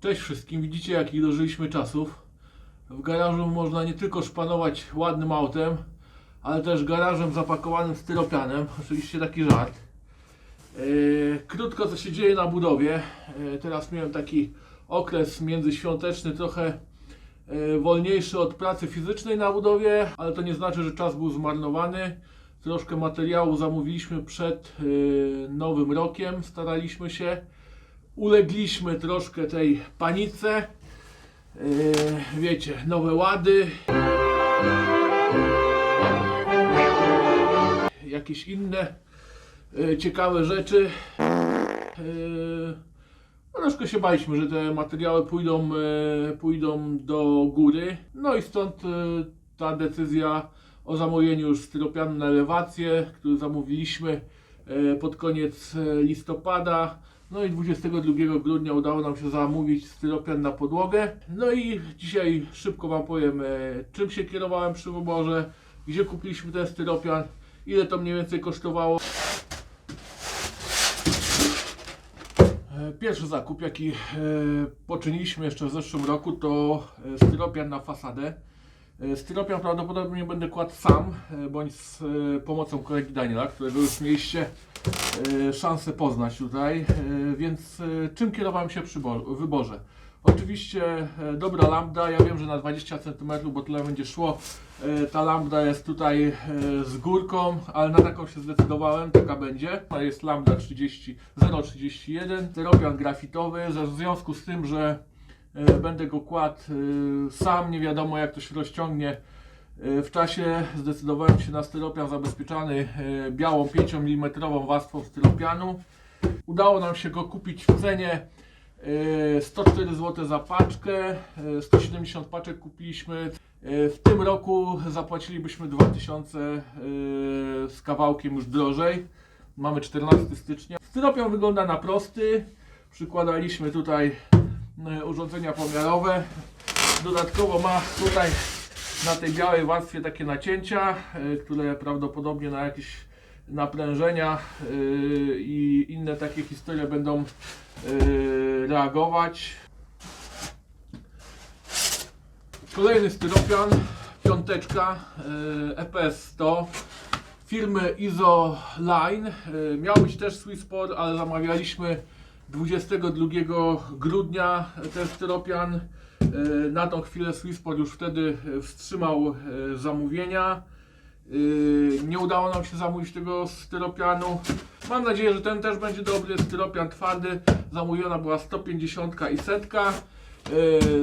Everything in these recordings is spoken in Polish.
Cześć wszystkim, widzicie jakich dożyliśmy czasów. W garażu można nie tylko szpanować ładnym autem, ale też garażem zapakowanym styropianem. Oczywiście taki żart. Yy, krótko co się dzieje na budowie. Yy, teraz miałem taki okres międzyświąteczny, trochę yy, wolniejszy od pracy fizycznej na budowie, ale to nie znaczy, że czas był zmarnowany. Troszkę materiału zamówiliśmy przed nowym rokiem, staraliśmy się ulegliśmy troszkę tej panice. Yy, wiecie, nowe łady. Jakieś inne yy, ciekawe rzeczy. Yy, troszkę się baliśmy, że te materiały pójdą, pójdą do góry. No i stąd ta decyzja o zamówieniu już styropianu na elewację, który zamówiliśmy pod koniec listopada. No i 22 grudnia udało nam się zamówić styropian na podłogę. No i dzisiaj szybko Wam powiem, e, czym się kierowałem przy wyborze, gdzie kupiliśmy ten styropian, ile to mniej więcej kosztowało. E, Pierwszy zakup, jaki e, poczyniliśmy jeszcze w zeszłym roku, to styropian na fasadę. Styropian prawdopodobnie będę kładł sam, bądź z pomocą kolegi Daniela, którego już mieliście szansę poznać tutaj. E, Więc e, czym kierowałem się przy bo- wyborze? Oczywiście e, dobra lambda, ja wiem, że na 20 cm, bo tyle będzie szło. E, Ta lambda jest tutaj e, z górką, ale na taką się zdecydowałem, taka będzie. To jest lambda 30, 031, styropian grafitowy, w związku z tym, że będę go kładł sam, nie wiadomo jak to się rozciągnie w czasie zdecydowałem się na styropian zabezpieczany e, białą 5 mm warstwą styropianu. Udało nam się go kupić w cenie e, 104 zł za paczkę. e, 170 paczek kupiliśmy. E, W tym roku zapłacilibyśmy 2000 e, z kawałkiem już drożej. Mamy 14 stycznia. Styropian wygląda na prosty. Przykładaliśmy tutaj e, urządzenia pomiarowe. Dodatkowo ma tutaj na tej białej warstwie takie nacięcia, y, które prawdopodobnie na jakieś naprężenia y, i inne takie historie będą y, reagować. Kolejny styropian, piąteczka EPS 100 firmy Isoline. Miał być też Swissport, ale zamawialiśmy 22 grudnia ten styropian. Y, Na tą chwilę Swissport już wtedy y, wstrzymał y, zamówienia. Nie udało nam się zamówić tego styropianu. Mam nadzieję, że ten też będzie dobry. Styropian twardy. Zamówiona była 150 i setka.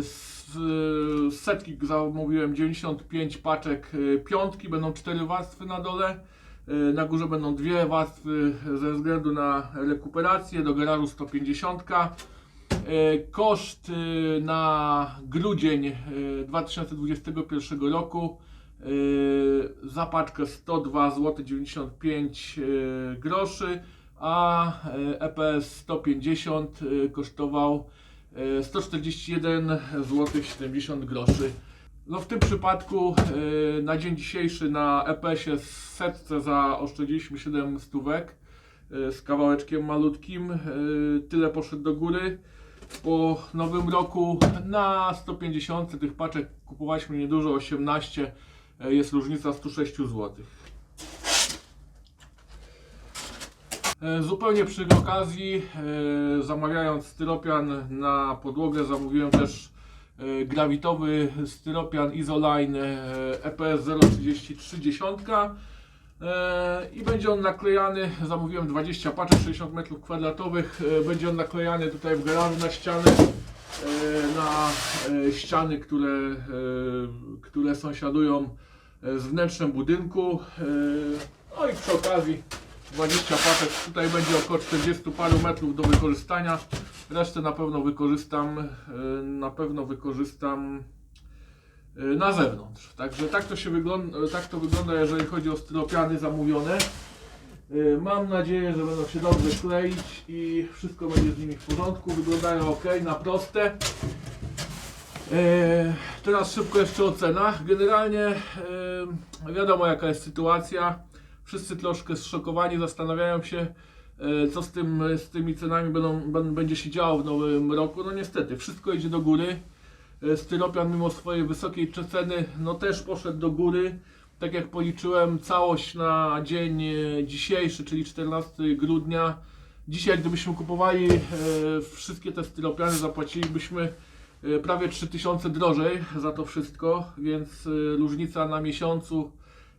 Z setki zamówiłem 95 paczek piątki. Będą cztery warstwy na dole. Na górze będą dwie warstwy ze względu na rekuperację. Do garażu 150. E, Koszt e, na grudzień e, 2021 roku e, za paczkę 102 zł 95 e, groszy, a EPS 150 e, kosztował e, 141 zł 70 groszy. No w tym przypadku na dzień dzisiejszy na EPS-ie z setce zaoszczędziliśmy 7 stówek z kawałeczkiem malutkim. Tyle poszedł do góry. Po nowym roku na 150 tych paczek kupowaliśmy niedużo, 18. e, Jest różnica 106 zł. E, Zupełnie przy okazji, e, zamawiając styropian na podłogę, zamówiłem też grawitowy styropian Isoline EPS 033 dziesiątka. E, I będzie on naklejany, zamówiłem 20 paczek 60 m2, e, będzie on naklejany tutaj w garażu na ściany, e, na e, ściany, które, e, które sąsiadują e, z wnętrzem budynku. E, No i przy okazji 20 paczek, tutaj będzie około 40 paru metrów do wykorzystania. Resztę na pewno wykorzystam, e, na pewno wykorzystam na zewnątrz. Także tak to się wygląda, tak to wygląda, jeżeli chodzi o styropiany zamówione. Y, Mam nadzieję, że będą się dobrze kleić i wszystko będzie z nimi w porządku. Wyglądają ok, na proste. E, Teraz szybko jeszcze ocena. Generalnie e, wiadomo jaka jest sytuacja. Wszyscy troszkę zszokowani, zastanawiają się e, co z, tym, z tymi cenami będą, będzie się działo w nowym roku. No niestety, wszystko idzie do góry. E, Styropian mimo swojej wysokiej ceny, no też poszedł do góry. Tak jak policzyłem, całość na dzień e, dzisiejszy, czyli 14 grudnia. Dzisiaj, gdybyśmy kupowali e, wszystkie te styropiany, zapłacilibyśmy prawie 3000 drożej za to wszystko, więc różnica na miesiącu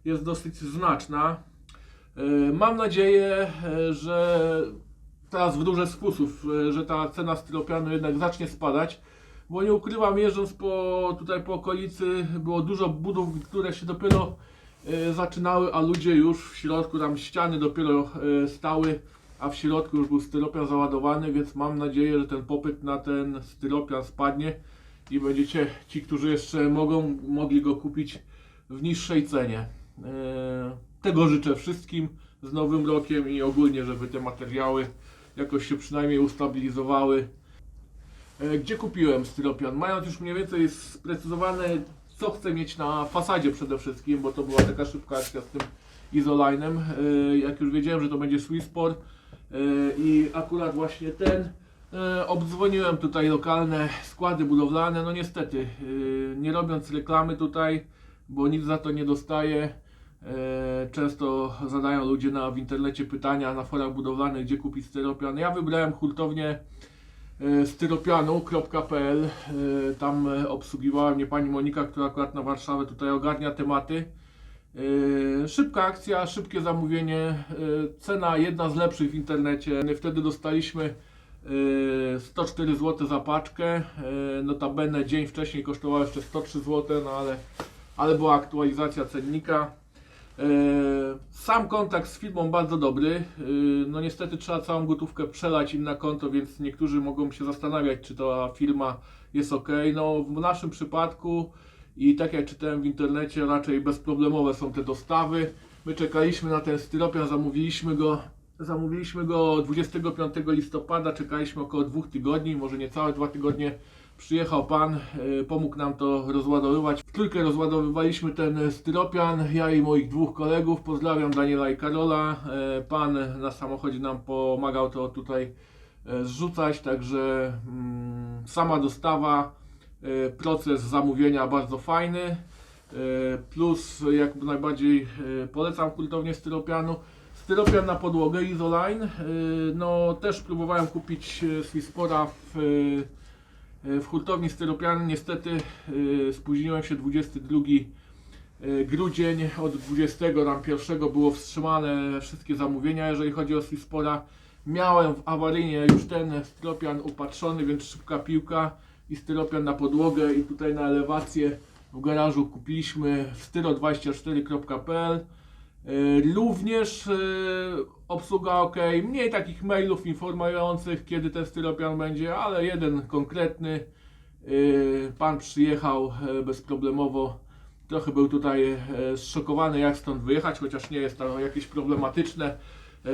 jest dosyć znaczna. Mam nadzieję, że teraz wróżę z fusów, że ta cena styropianu jednak zacznie spadać, bo nie ukrywam, jeżdżąc po, tutaj po okolicy, było dużo budów, które się dopiero e, zaczynały, a ludzie już w środku, tam ściany dopiero e, stały, a w środku już był styropian załadowany, więc mam nadzieję, że ten popyt na ten styropian spadnie i będziecie ci, którzy jeszcze mogą, mogli go kupić w niższej cenie. E, Tego życzę wszystkim z nowym rokiem i ogólnie, żeby te materiały jakoś się przynajmniej ustabilizowały. E, Gdzie kupiłem styropian? Mając już mniej więcej sprecyzowane, co chcę mieć na fasadzie przede wszystkim, bo to była taka szybka akcja z tym Isolinem. E, Jak już wiedziałem, że to będzie Swissport e, i akurat właśnie ten obdzwoniłem tutaj lokalne składy budowlane. No niestety, nie robiąc reklamy tutaj, bo nic za to nie dostaję. Często zadają ludzie na, w internecie pytania na forach budowlanych, gdzie kupić styropian. Ja wybrałem hurtownię styropianu.pl. E, Tam e, obsługiwała mnie pani Monika, która akurat na Warszawę tutaj ogarnia tematy. E, Szybka akcja, szybkie zamówienie, e, cena jedna z lepszych w internecie. Wtedy dostaliśmy e, 104 zł za paczkę. E, Notabene dzień wcześniej kosztowało jeszcze 103 zł, no ale, ale była aktualizacja cennika. E, Sam kontakt z firmą bardzo dobry. E, No niestety trzeba całą gotówkę przelać im na konto, więc niektórzy mogą się zastanawiać, czy ta firma jest ok. No w naszym przypadku i tak jak czytałem w internecie, raczej bezproblemowe są te dostawy. My czekaliśmy na ten styropian, zamówiliśmy go, zamówiliśmy go 25 listopada, czekaliśmy około dwóch tygodni, może niecałe dwa tygodnie. Przyjechał pan, e, pomógł nam to rozładowywać. W trójkę rozładowywaliśmy ten styropian, ja i moich dwóch kolegów. Pozdrawiam Daniela i Karola. E, Pan na samochodzie nam pomagał to tutaj e, zrzucać, także mm, sama dostawa, proces zamówienia bardzo fajny. Plus jak najbardziej polecam hurtownię styropianu. Styropian na podłogę Isoline. No też próbowałem kupić e, Swisspora w w hurtowni styropianu niestety y, spóźniłem się 22 y, grudzień, od 21 było wstrzymane wszystkie zamówienia, jeżeli chodzi o Swisspora. Miałem w awaryjnie już ten styropian upatrzony, więc szybka piłka i styropian na podłogę. I tutaj na elewację w garażu kupiliśmy w styro24.pl Y, Również y, obsługa ok, mniej takich mailów informujących kiedy ten styropian będzie, ale jeden konkretny. y, Pan przyjechał e, bezproblemowo. Trochę był tutaj e, zszokowany jak stąd wyjechać, chociaż nie jest to jakieś problematyczne. E,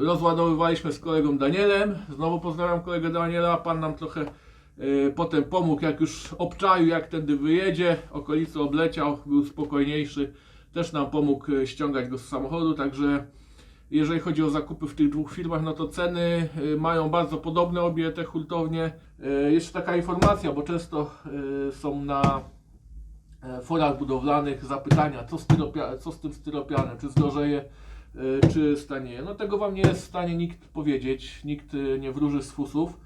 Rozładowywaliśmy z kolegą Danielem. Znowu pozdrawiam kolegę Daniela. Pan nam trochę e, potem pomógł, jak już obczaił, jak tędy wyjedzie. Okolice obleciał, był spokojniejszy też nam pomógł e, ściągać go z samochodu, także jeżeli chodzi o zakupy w tych dwóch firmach, no to ceny e, mają bardzo podobne obie te hurtownie. E, Jeszcze taka informacja, bo często są na forach budowlanych zapytania, co z, co z tym styropianem, czy zdrożeje, czy stanieje. No tego Wam nie jest w stanie nikt powiedzieć, nikt nie wróży z fusów.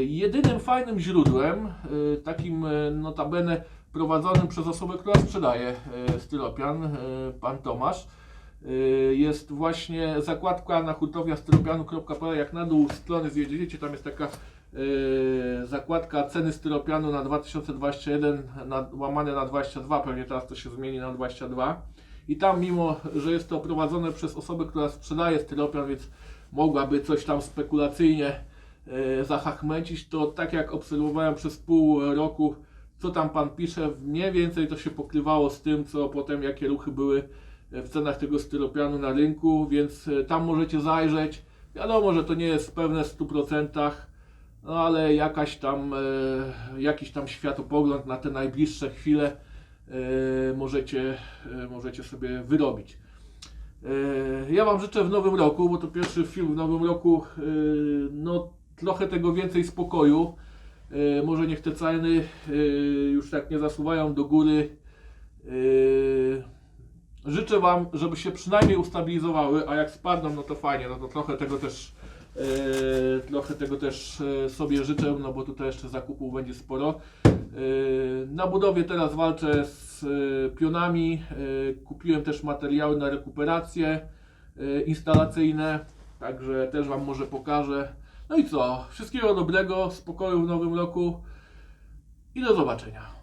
Jedynym fajnym źródłem, takim notabene prowadzonym przez osobę, która sprzedaje e, styropian, e, pan Tomasz, e, jest właśnie zakładka na hurtownia styropianu.pl. Jak na dół strony zjedziecie, tam jest taka zakładka ceny styropianu na 2021 na, łamane na 22, pewnie teraz to się zmieni na 22. I tam mimo, że jest to prowadzone przez osobę, która sprzedaje styropian, więc mogłaby coś tam spekulacyjnie zahachmęcić, to tak jak obserwowałem przez pół roku, co tam pan pisze, mniej więcej to się pokrywało z tym, co potem jakie ruchy były w cenach tego styropianu na rynku, więc e, tam możecie zajrzeć. Wiadomo, że to nie jest pewne w 100%, no ale jakaś tam, e, jakiś tam światopogląd na te najbliższe chwile e, możecie, e, możecie sobie wyrobić. Ja Wam życzę w nowym roku, bo to pierwszy film w nowym roku, no trochę tego więcej spokoju. Yy, Może niech te ceny yy, już tak nie zasuwają do góry. Yy, Życzę Wam, żeby się przynajmniej ustabilizowały, a jak spadną, no to fajnie, no to trochę tego też trochę tego też sobie życzę, no bo tutaj jeszcze zakupów będzie sporo. Na budowie teraz walczę z pionami. Kupiłem też materiały na rekuperację instalacyjne, także też Wam może pokażę. No i co? Wszystkiego dobrego, spokoju w nowym roku i do zobaczenia.